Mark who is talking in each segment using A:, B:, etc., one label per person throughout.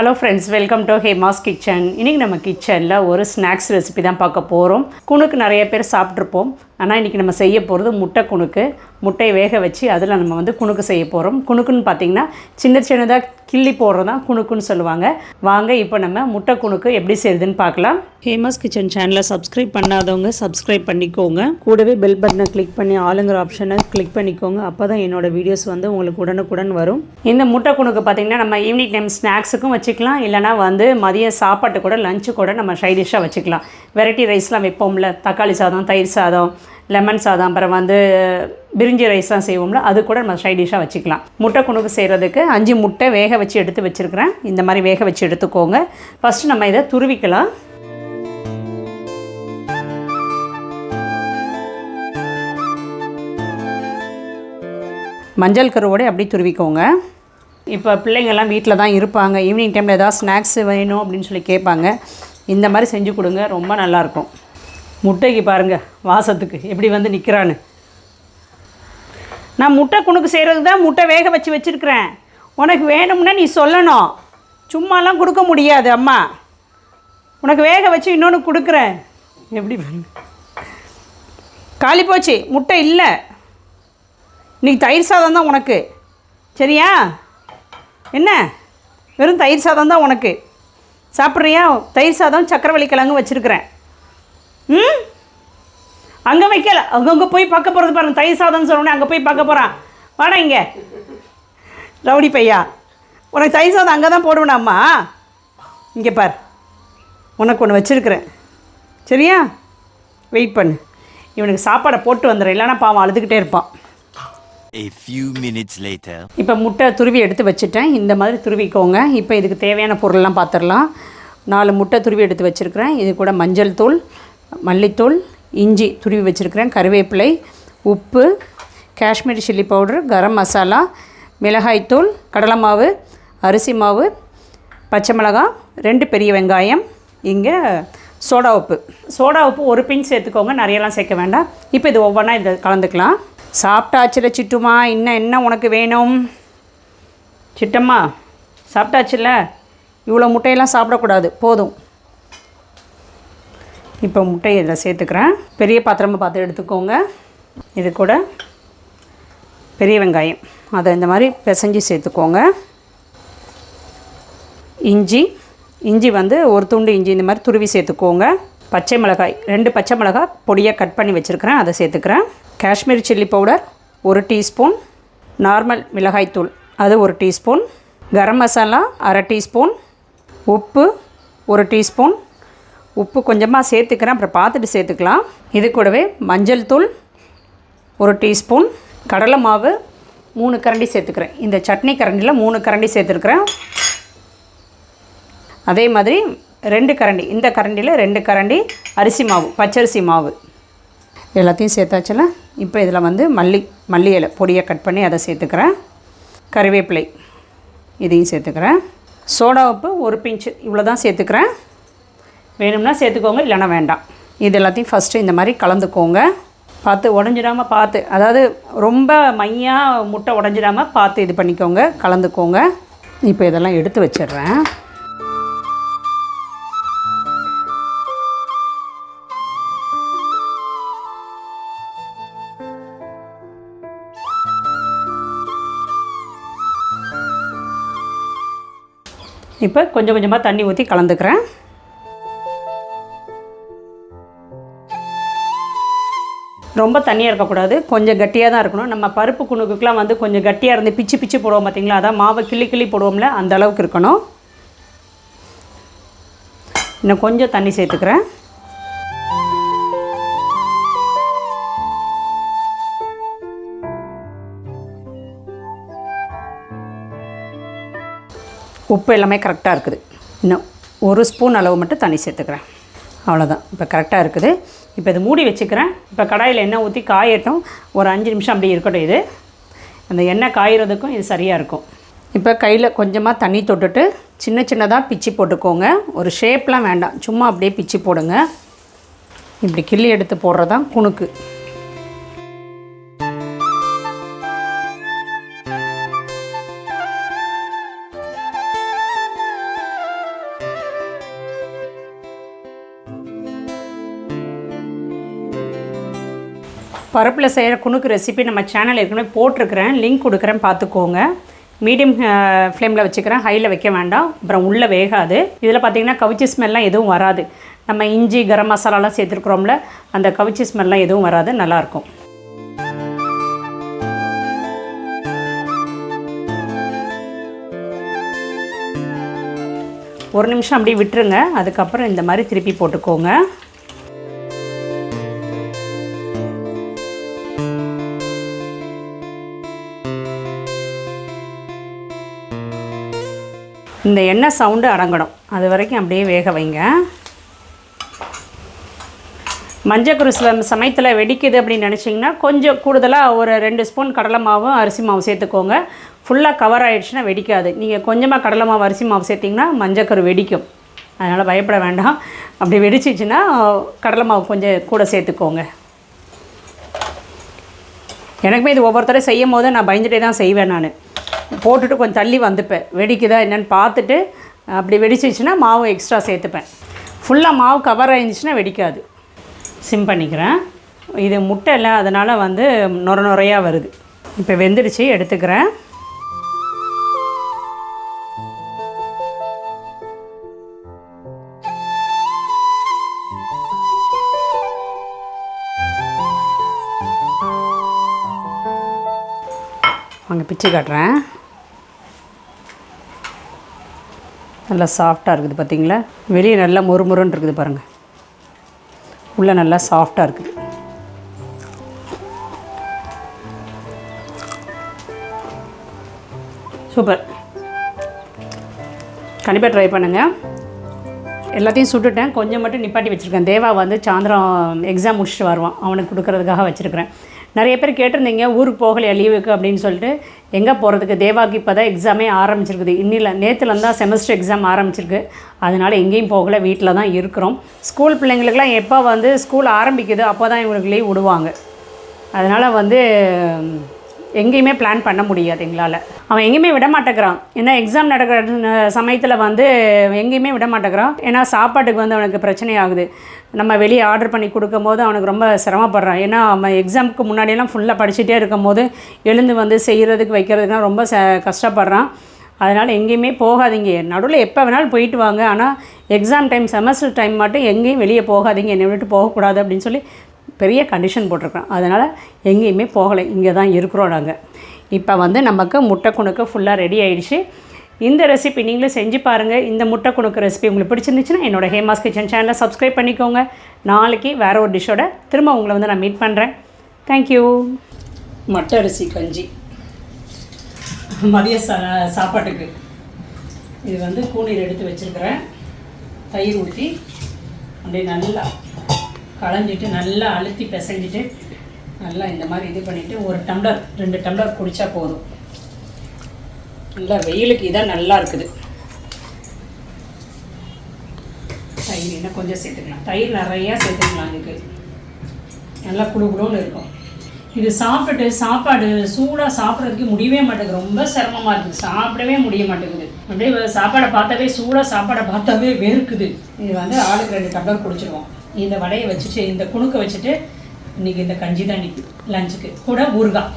A: Hello friends welcome to Hema's kitchen இன்றைக்கி நம்ம கிச்சனில் ஒரு ஸ்நாக்ஸ் ரெசிபி தான் பார்க்க போகிறோம் குணுக்கு நிறைய பேர் சாப்பிட்ருப்போம் ஆனால் இன்றைக்கி நம்ம செய்ய போகிறது முட்டை குணுக்கு. முட்டையை வேக வச்சு அதில் நம்ம வந்து குணுக்கு செய்ய போகிறோம் குணுக்குன்னு பார்த்தீங்கன்னா சின்ன சின்னதாக கிள்ளி போடுறது தான் குணுக்குன்னு சொல்லுவாங்க. வாங்க இப்போ நம்ம முட்டை குணுக்கு எப்படி செய்யுதுன்னு பார்க்கலாம் ஹேமாஸ் கிச்சன் சேனலை சப்ஸ்கிரைப் பண்ணாதவங்க சப்ஸ்கிரைப் பண்ணிக்கோங்க. கூடவே பெல் பட்டனை கிளிக் பண்ணி ஆளுங்கிற ஆப்ஷனை கிளிக் பண்ணிக்கோங்க. அப்போ தான் என்னோட வீடியோஸ் வந்து உங்களுக்கு உடனுக்குடன் வரும். இந்த முட்டை குணுக்கு பார்த்தீங்கன்னா நம்ம ஈவினிங் டைம் ஸ்நாக்ஸுக்கும் வச்சுக்கலாம். இல்லைனா வந்து மதிய சாப்பாட்டு கூட லஞ்சு கூட நம்ம சைடிஷ்ஷாக வச்சுக்கலாம். வெரைட்டி ரைஸ்லாம் வைப்போம்ல. தக்காளி சாதம் தயிர் சாதம். லெமன் சாதம் அப்புறம் வந்து பிரிஞ்சி ரைஸ்லாம் செய்வோம்ல அது கூட நம்ம சைடிஷ்ஷாக வச்சுக்கலாம். முட்டை குணுக்கு செய்கிறதுக்கு அஞ்சு முட்டை வேக வச்சு எடுத்து வச்சுருக்கிறேன். இந்த மாதிரி வேக வச்சு எடுத்துக்கோங்க. ஃபஸ்ட்டு நம்ம இதை துருவிக்கலாம். மஞ்சள் கருவோடு அப்படி துருவிக்கோங்க. இப்போ பிள்ளைங்கள்லாம் வீட்டில் தான் இருப்பாங்க. ஈவினிங் டைமில் ஏதாவது ஸ்நாக்ஸ் வேணும் அப்படின்னு சொல்லி கேட்பாங்க. இந்த மாதிரி செஞ்சு கொடுங்க ரொம்ப நல்லாயிருக்கும் முட்டைக்கு பாருங்கள் வாசத்துக்கு எப்படி வந்து நிற்கிறான்னு நான் முட்டை குணுக்கு செய்கிறது தான் முட்டை வேக வச்சு வச்சுருக்கிறேன். உனக்கு வேணும்னா நீ சொல்லணும். சும்மாலாம் கொடுக்க முடியாது அம்மா. உனக்கு வேக வச்சு இன்னொன்று கொடுக்குறேன். எப்படி காலி போச்சு முட்டை இல்லை. இன்றைக்கி தயிர் சாதம் தான் உனக்கு. சரியா? என்ன? வெறும் தயிர் சாதம் தான் உனக்கு. சாப்பிட்றியா? தயிர் சாதம் சக்கரவள்ளி கிழங்கு வச்சுருக்கிறேன். ம்? அங்கே வைக்கல. அங்கங்கே போய் பார்க்க போகிறது பாருங்க. தயிர் சாதம்னு சொன்னோடனே அங்கே போய் பார்க்க போகிறான் வாடா இங்கே. ரவுடி பையா உனக்கு தயிர் சாதம் அங்கே தான் போடுவேனாம்மா இங்கே பார். உனக்கு ஒன்று வச்சுருக்கிறேன். சரியா? வெயிட் பண்ணு. இவனுக்கு சாப்பாடை போட்டு வந்துடுறேன் இல்லைன்னா பாவம் அழுதுகிட்டே இருப்பான்.
B: A few minutes later.
A: இப்போ முட்டை துருவி எடுத்து வச்சுட்டேன். இந்த மாதிரி துருவிக்கோங்க. இப்போ இதுக்கு தேவையான பொருள்லாம் பார்த்துடலாம் நாலு முட்டை துருவி எடுத்து வச்சுருக்கிறேன். இது கூட மஞ்சள் தூள் மல்லித்தூள் இஞ்சி துருவி வச்சுருக்கிறேன் கருவேப்பிலை உப்பு காஷ்மீரி சில்லி பவுடர் கரம் மசாலா மிளகாய்த்தூள் கடலை மாவு அரிசி மாவு பச்சை மிளகாய் ரெண்டு பெரிய வெங்காயம் இங்கே சோடா உப்பு. சோடா உப்பு ஒரு பின் சேர்த்துக்கோங்க நிறையெல்லாம் சேர்க்க வேண்டாம். இப்போ இது ஒவ்வொன்றா இதை கலந்துக்கலாம். சாப்பிட்டாச்சில் சிட்டுமா? இன்னும் என்ன உனக்கு வேணும்? சிட்டம்மா சாப்பிட்டாச்சுல்ல இவ்வளோ முட்டையெல்லாம் சாப்பிடக்கூடாது போதும். இப்போ முட்டையை இதில் சேர்த்துக்கிறேன். பெரிய பாத்திரமாக பார்த்து எடுத்துக்கோங்க. இது கூட பெரிய வெங்காயம். அதை இந்த மாதிரி பிசைஞ்சு சேர்த்துக்கோங்க. இஞ்சி. இஞ்சி வந்து ஒரு துண்டு இஞ்சி இந்த மாதிரி துருவி சேர்த்துக்கோங்க. பச்சை மிளகாய் ரெண்டு பச்சை மிளகாய் பொடியாக கட் பண்ணி வச்சுருக்கிறேன். அதை சேர்த்துக்கிறேன். காஷ்மீரி சில்லி பவுடர் ஒரு டீஸ்பூன். நார்மல் மிளகாய்த்தூள் அது ஒரு டீஸ்பூன். கரம் மசாலா அரை டீஸ்பூன். உப்பு ஒரு டீஸ்பூன். உப்பு கொஞ்சமாக சேர்த்துக்கிறேன். அப்புறம் பார்த்துட்டு சேர்த்துக்கலாம். இது கூடவே மஞ்சள் தூள் ஒரு டீஸ்பூன் கடலை மாவு மூணு கரண்டி சேர்த்துக்கிறேன். இந்த சட்னி கரண்டியில் மூணு கரண்டி சேர்த்துருக்குறேன். அதே மாதிரி ரெண்டு கரண்டி இந்த கரண்டியில் ரெண்டு கரண்டி அரிசி மாவு பச்சரிசி மாவு. எல்லாத்தையும் சேர்த்தாச்சுல. இப்போ இதில் வந்து மல்லி மல்லி இலை பொடியை கட் பண்ணி அதை சேர்த்துக்கிறேன். கறிவேப்பிலை இதையும் சேர்த்துக்கிறேன். சோடா உப்பு ஒரு பிஞ்சு இவ்வளோ தான் சேர்த்துக்கிறேன். வேணும்னா சேர்த்துக்கோங்க இல்லைனா வேண்டாம். இது எல்லாத்தையும் ஃபஸ்ட்டு இந்த மாதிரி கலந்துக்கோங்க. பார்த்து உடஞ்சிடாமல் பார்த்து அதாவது ரொம்ப மையாக முட்டை உடஞ்சிடாமல் பார்த்து இது பண்ணிக்கோங்க கலந்துக்கோங்க. இப்போ இதெல்லாம் எடுத்து வச்சிடுறேன். இப்போ கொஞ்சம் கொஞ்சமாக தண்ணி ஊற்றி கலந்துக்கிறேன். ரொம்ப தண்ணியாக இருக்கக்கூடாது. கொஞ்சம் கட்டியாக தான் இருக்கணும். நம்ம பருப்பு குணுக்குக்கெலாம் வந்து கொஞ்சம் கட்டியாக இருந்து பிச்சு பிச்சு போடுவோம் பார்த்தீங்களா அதான் மாவை கிள்ளி கிள்ளி போடுவோம்ல அந்த அளவுக்கு இருக்கணும். இன்னும் கொஞ்சம் தண்ணி சேர்த்துக்கிறேன். உப்பு எல்லாமே கரெக்டாக இருக்குது. இன்னும் ஒரு ஸ்பூன் அளவு மட்டும் தண்ணி சேர்த்துக்கிறேன். அவ்வளோதான் இப்போ கரெக்டாக இருக்குது. இப்போ இது மூடி வச்சுக்கிறேன். இப்போ கடாயில் எண்ணெய் ஊற்றி காயட்டும். ஒரு அஞ்சு நிமிஷம் அப்படி இருக்கட்டும் இது. அந்த எண்ணெய் காயிறதுக்கும் இது சரியாக இருக்கும். இப்போ கையில் கொஞ்சமாக தண்ணி தொட்டுட்டு சின்ன சின்னதாக பிச்சு போட்டுக்கோங்க. ஒரு ஷேப்லாம் வேண்டாம். சும்மா அப்படியே பிச்சு போடுங்க. இப்படி கிள்ளி எடுத்து போடுறது தான் குணுக்கு. பருப்பில் செய்கிற குணுக்கு ரெசிபி நம்ம சேனல் ஏற்கனவே போட்டிருக்கிறேன். லிங்க் கொடுக்குறேன் பார்த்துக்கோங்க. மீடியம் ஃப்ளேமில் வச்சுக்கிறேன். ஹையில் வைக்க வேண்டாம். அப்புறம் உள்ளே வேகாது. இதில் பார்த்தீங்கன்னா கவிச்சி ஸ்மெல்லாம் எதுவும் வராது. நம்ம இஞ்சி கரம் மசாலாலாம் சேர்த்துருக்குறோம்ல அந்த கவிச்சி ஸ்மெல்லாம் எதுவும் வராது. நல்லாயிருக்கும் ஒரு நிமிஷம் அப்படியே விட்டுருங்க. அதுக்கப்புறம் இந்த மாதிரி திருப்பி போட்டுக்கோங்க. இந்த எண்ணெய் சவுண்டு அடங்கணும். அது வரைக்கும் அப்படியே வேக வைங்க. மஞ்சள் சில சமயத்தில் வெடிக்குது அப்படின்னு நினச்சிங்கன்னா கொஞ்சம் கூடுதலாக ஒரு ரெண்டு ஸ்பூன் கடலை மாவும் அரிசி மாவு சேர்த்துக்கோங்க. ஃபுல்லாக கவர் ஆகிடுச்சுன்னா வெடிக்காது. நீங்கள் கொஞ்சமாக கடலை மாவு அரிசி மாவு சேர்த்திங்கன்னா மஞ்சக்கரு வெடிக்கும். அதனால் பயப்பட வேண்டாம். அப்படி வெடிச்சிச்சுன்னா கடலை மாவு கொஞ்சம் கூட சேர்த்துக்கோங்க. எனக்குமே இது ஒவ்வொருத்தரும் செய்யும் போது நான் பயந்துகிட்டே தான் செய்வேன் நான். போட்டுட்டு கொஞ்சம் தள்ளி வந்துப்பேன். வெடிக்குதா என்னென்னு பார்த்துட்டு அப்படி வெடிச்சிச்சுன்னா மாவு எக்ஸ்ட்ரா சேர்த்துப்பேன். ஃபுல்லாக மாவு கவர் ஆயிருந்துச்சுன்னா வெடிக்காது. சிம் பண்ணிக்கிறேன். இது முட்டை இல்லை அதனால் வந்து நுர நுறையாக வருது. இப்போ வெந்துடுச்சு எடுத்துக்கிறேன். அங்கே பிச்சு காட்டுறேன். நல்லா சாஃப்டாக இருக்குது பார்த்தீங்களா வெளியே நல்லா மொறுமொறுன்னு இருக்குது பாருங்கள் உள்ளே நல்லா சாஃப்டாக இருக்குது. சூப்பர் கண்டிப்பாக ட்ரை பண்ணுங்கள் எல்லாத்தையும் சுட்டுட்டேன். கொஞ்சம் மட்டும் நிப்பாட்டி வச்சுருக்கேன். தேவா வந்து சாயந்தரம் எக்ஸாம் முடிச்சுட்டு வருவான். அவனுக்கு கொடுக்குறதுக்காக வச்சுருக்கிறேன். நிறைய பேர் கேட்டிருந்தீங்க ஊருக்கு போகலையா லீவுக்கு அப்படின்னு சொல்லிட்டு. எங்கே போகிறதுக்கு தேவாக்கு இப்போ தான் எக்ஸாமே ஆரம்பிச்சிருக்குது. இன்னில் நேற்றுலேருந்து தான் செமஸ்டர் எக்ஸாம் ஆரம்பிச்சிருக்கு. அதனால் எங்கேயும் போகலை வீட்டில் தான் இருக்கிறோம். ஸ்கூல் பிள்ளைங்களுக்கெல்லாம் எப்போ வந்து ஸ்கூல் ஆரம்பிக்குது அப்போ தான் இவங்களுக்கு லீவ் விடுவாங்க. அதனால் வந்து எங்கேயுமே பிளான் பண்ண முடியாது எங்களால். அவன் எங்கேயுமே விட மாட்டேங்கிறான். ஏன்னா எக்ஸாம் நடக்கிற சமயத்தில் வந்து எங்கேயுமே விட மாட்டேங்கிறான். ஏன்னா சாப்பாட்டுக்கு வந்து அவனுக்கு பிரச்சனை ஆகுது. நம்ம வெளியே ஆர்டர் பண்ணி கொடுக்கும் போது அவனுக்கு ரொம்ப சிரமப்படுறான். ஏன்னா அவன் எக்ஸாமுக்கு முன்னாடியெல்லாம் ஃபுல்லாக படிச்சுட்டே இருக்கும் போது எழுந்து வந்து செய்கிறதுக்கு வைக்கிறதுக்குலாம் ரொம்ப ச கஷ்டப்படுறான். அதனால் எங்கேயுமே போகாதீங்க. நடுவில் எப்போ வேணாலும் போயிட்டு வாங்க. ஆனால் எக்ஸாம் டைம் செமஸ்டர் டைம் மட்டும் எங்கேயும் வெளியே போகாதீங்க. என்னை விட்டு போகக்கூடாது அப்படின்னு சொல்லி பெரிய கண்டிஷன் போட்டிருக்கோம். அதனால் எங்கேயுமே போகலை. இங்கே தான் இருக்கிறோம் நாங்கள் இப்போ வந்து நமக்கு முட்டை குணுக்கு ஃபுல்லாக ரெடி ஆகிடுச்சு இந்த ரெசிபி நீங்களும் செஞ்சு பாருங்கள் இந்த முட்டை குணுக்கு ரெசிபி உங்களுக்கு பிடிச்சிருந்துச்சுன்னா என்னோடய ஹேமாஸ் கிச்சன் சேனலை சப்ஸ்கிரைப் பண்ணிக்கோங்க. நாளைக்கு வேறு ஒரு டிஷ்ஷோட திரும்ப உங்களை வந்து நான் மீட் பண்ணுறேன் தேங்க்யூ மட்டை அரிசி கஞ்சி. மதிய சா சாப்பாட்டுக்கு. இது வந்து கூனியில் எடுத்து வச்சுருக்கிறேன். தயிர் ஊற்றி அப்படியே நல்லா களைஞ்சிட்டு நல்லா அழுத்தி பிசைஞ்சிட்டு நல்லா இந்த மாதிரி இது பண்ணிவிட்டு ஒரு டம்ளர் ரெண்டு டம்ளர் குடித்தா போதும். நல்லா வெயிலுக்கு இதான் நல்லா இருக்குது. தயிர் இன்னும் கொஞ்சம் சேர்த்துக்கலாம். தயிர் நிறையா சேர்த்துக்கலாம் இதுக்கு. நல்லா குடு குடுன்னு இருக்கும். இது சாப்பிட்டுட்டு சாப்பாடு சூடாக சாப்பிட்றதுக்கு முடியவே மாட்டேங்குது. ரொம்ப சிரமமாக இருக்குது. சாப்பிடவே முடிய மாட்டேங்குது. அப்படியே சாப்பாடை பார்த்தாவே சூடாக சாப்பாடை பார்த்தாவே வேர்க்குது இது வந்து ஆளுக்கு ரெண்டு டம்ளர் குடிச்சிருவோம். இந்த வடையை வச்சுட்டு இந்த குணுக்க வச்சுட்டு இன்னைக்கு இந்த கஞ்சி தான் லஞ்சுக்கு கூட ஊறுகாய்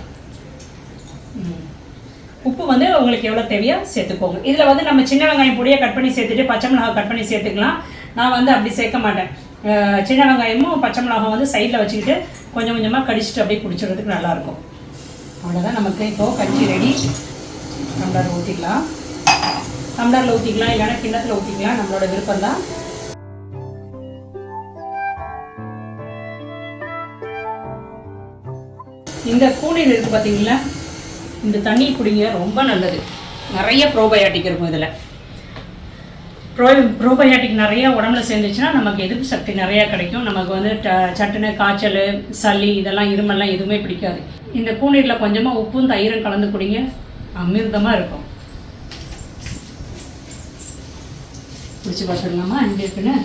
A: ம். உப்பு வந்து உங்களுக்கு எவ்வளோ தேவையோ சேர்த்துக்கோங்க. இதில் வந்து நம்ம சின்ன வெங்காயம் பொடியை கட் பண்ணி சேர்த்துட்டு பச்சை மிளகாய் கட் பண்ணி சேர்த்துக்கலாம். நான் வந்து அப்படி சேர்க்க மாட்டேன். சின்ன வெங்காயமும் பச்சை மிளகாய் வந்து சைடில் வச்சுக்கிட்டு கொஞ்சம் கொஞ்சமாக கடிச்சிட்டு அப்படியே குடிச்சிடுறதுக்கு நல்லாயிருக்கும். அவ்வளோதான் நமக்கு இப்போது கஞ்சி ரெடி டம்ளர் ஊற்றிக்கலாம் டம்ளரில் ஊற்றிக்கலாம் இல்லைன்னா கிண்ணத்தில் ஊற்றிக்கலாம் நம்மளோட விருப்பம் தான் இந்த கூனில் இருக்குது பார்த்தீங்களா இந்த தண்ணி குடிங்க ரொம்ப நல்லது. நிறைய ப்ரோபயாட்டிக் இருக்கும் இதில். ப்ரோ ப்ரோபயாட்டிக் நிறையா உடம்புல சேர்ந்துச்சுன்னா நமக்கு எதிர்ப்பு சக்தி நிறையா கிடைக்கும். நமக்கு வந்து ட சட்டுன்னு காய்ச்சல் சளி இதெல்லாம் இருமெல்லாம் எதுவுமே பிடிக்காது. இந்த கூநீரில் கொஞ்சமாக உப்பும் தயிரும் கலந்து குடிங்க. அமிர்தமாக இருக்கும். பிடிச்சி பார்த்துடலாமா? அங்கே இருக்குன்னு?